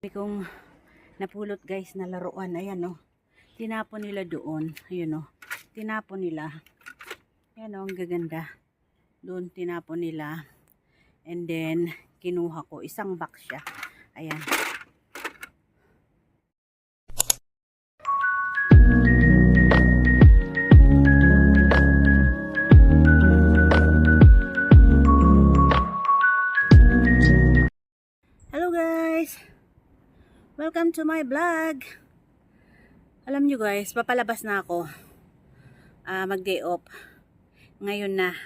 Sabi kong napulot guys na laruan. Ayan o. Tinapon nila doon. Ayun o. Tinapon nila. Ayan o. Ang gaganda. Doon tinapon nila. And then, kinuha ko. Isang box siya. Ayan. Welcome to my vlog! Alam nyo guys, papalabas na ako. Ah, mag day off. Ngayon na.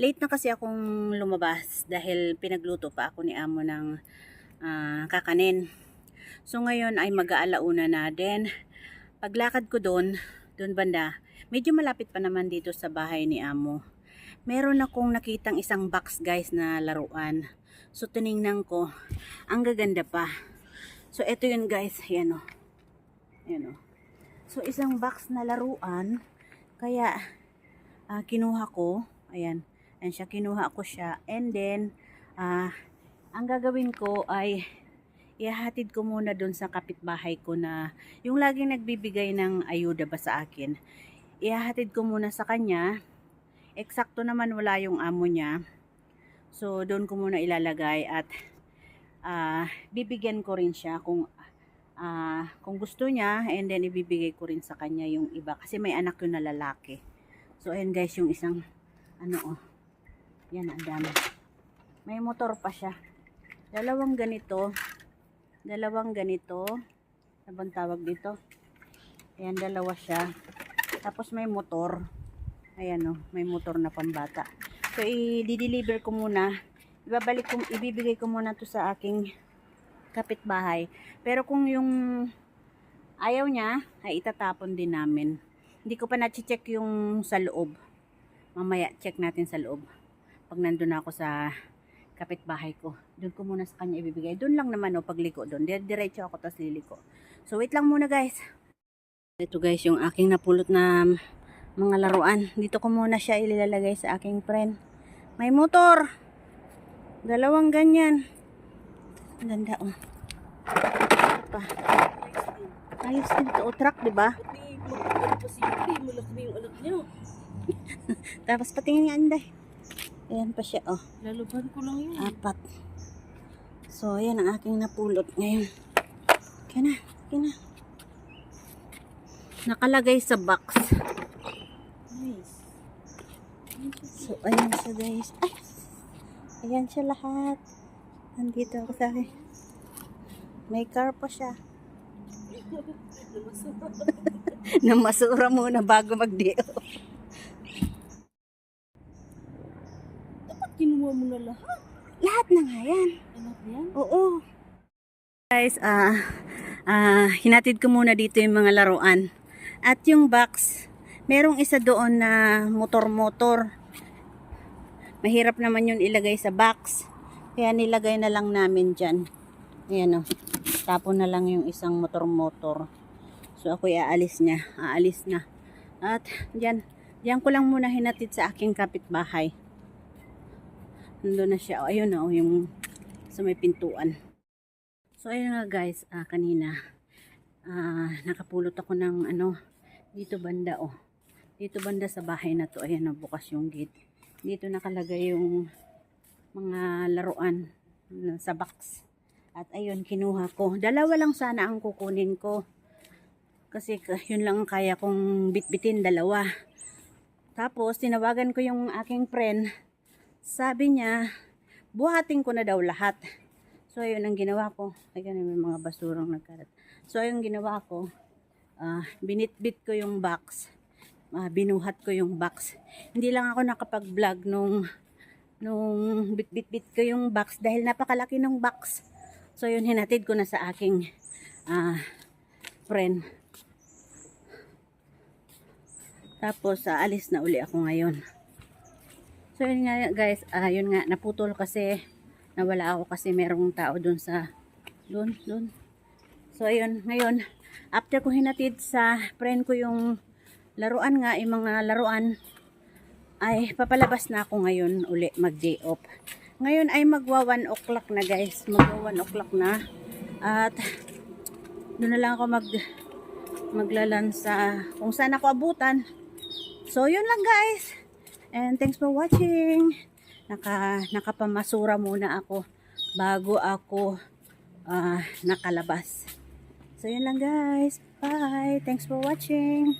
Late na kasi akong lumabas dahil pinagluto pa ako ni amo ng ah, kakanin. So ngayon ay mag-aalauna na din. Paglakad ko doon, doon banda, medyo malapit pa naman dito sa bahay ni amo. Meron akong nakitang isang box guys na laruan. So tiningnan ko, ang gaganda pa. So ito yun guys, yan o. Yan o. So isang box na laruan, kaya ah, kinuha ko, ayan, ayan siya, kinuha ko siya. And then, ah, ang gagawin ko ay ihahatid ko muna doon sa kapitbahay ko na yung laging nagbibigay ng ayuda ba sa akin. Ihahatid ko muna sa kanya. Eksakto naman wala yung amo niya. So, doon ko muna ilalagay at ah, bibigyan ko rin siya kung ah, kung gusto niya and then ibibigay ko rin sa kanya yung iba kasi may anak yun na lalaki. So, ayan guys, yung isang ano oh. Yan, ang dami. May motor pa siya. Dalawang ganito. Dalawang ganito. Ano tawag dito? Ayan, dalawa siya. Tapos may motor. Ayan oh, may motor na pambata. So, i-deliver ko muna. Ibabalik ko, ibibigay ko muna to sa aking kapitbahay. Pero kung yung ayaw niya, ay itatapon din namin. Hindi ko pa na-check yung sa loob. Mamaya, check natin sa loob. Pag nandun ako sa kapitbahay ko. Doon ko muna sa kanya ibibigay. Doon lang naman, o, pagliko doon. Dire- Diretso ako, tas liliko. So, wait lang muna, guys. Ito, guys, yung aking napulot na mga laruan. Dito ko muna siya ilalagay sa aking friend. May motor. Dalawang ganyan. Ang ganda, oh. Pa. Ayos din to. O, truck, di ba? Tapos patingin nga, Anday. Ayan pa siya, oh. Laluban ko lang yun. Apat. So, ayan ang aking napulot ngayon. Kaya na, kaya na. Nakalagay sa box. Nice. So, ayan siya guys. Ay! Ayan siya lahat. Nandito ako sa akin. May car pa siya. Namasura muna bago mag-dio. Dapat kinuha mo na lahat. Lahat na nga yan. Anak yan. Oo. Guys, ah, ah, hinatid ko muna dito yung mga laruan. At yung box, merong isa doon na motor-motor. Mahirap naman yun ilagay sa box. Kaya nilagay na lang namin dyan. Ayan o. Tapon na lang yung isang motor-motor. So ako aalis niya. Aalis na. At dyan, dyan ko lang muna hinatid sa aking kapitbahay. Nandun na siya. O, ayun na o, yung sa may pintuan. So ayun nga guys, ah, kanina ah, nakapulot ako ng ano dito banda oh. Dito banda sa bahay na to, ayan oh, bukas yung gate. Dito nakalagay yung mga laruan sa box. At ayun, kinuha ko. Dalawa lang sana ang kukunin ko. Kasi yun lang ang kaya kong bitbitin, dalawa. Tapos, tinawagan ko yung aking friend. Sabi niya, buhatin ko na daw lahat. So, ayun ang ginawa ko. Ayun, may mga basurang nagkarat. So, ayun ginawa ko. ah binitbit ko yung box. Ah, binuhat ko yung box. Hindi lang ako nakapag-vlog nung nung bit-bit-bit ko yung box dahil napakalaki ng box. So, yun hinatid ko na sa aking ah friend. Tapos, aalis na uli ako ngayon. So, yun nga guys, ah yun nga, naputol kasi nawala ako kasi merong tao dun sa dun, dun. So ayun, ngayon after ko hinatid sa friend ko yung laruan nga, yung mga laruan ay papalabas na ako ngayon uli mag day off. Ngayon ay magwa 1 o'clock na guys, magwa 1 o'clock na. At doon na lang ako mag maglalan sa kung saan ako abutan. So, yun lang guys. And thanks for watching. Naka, nakapamasura muna ako bago ako ah, nakalabas. So, yun lang guys. Bye. Thanks for watching.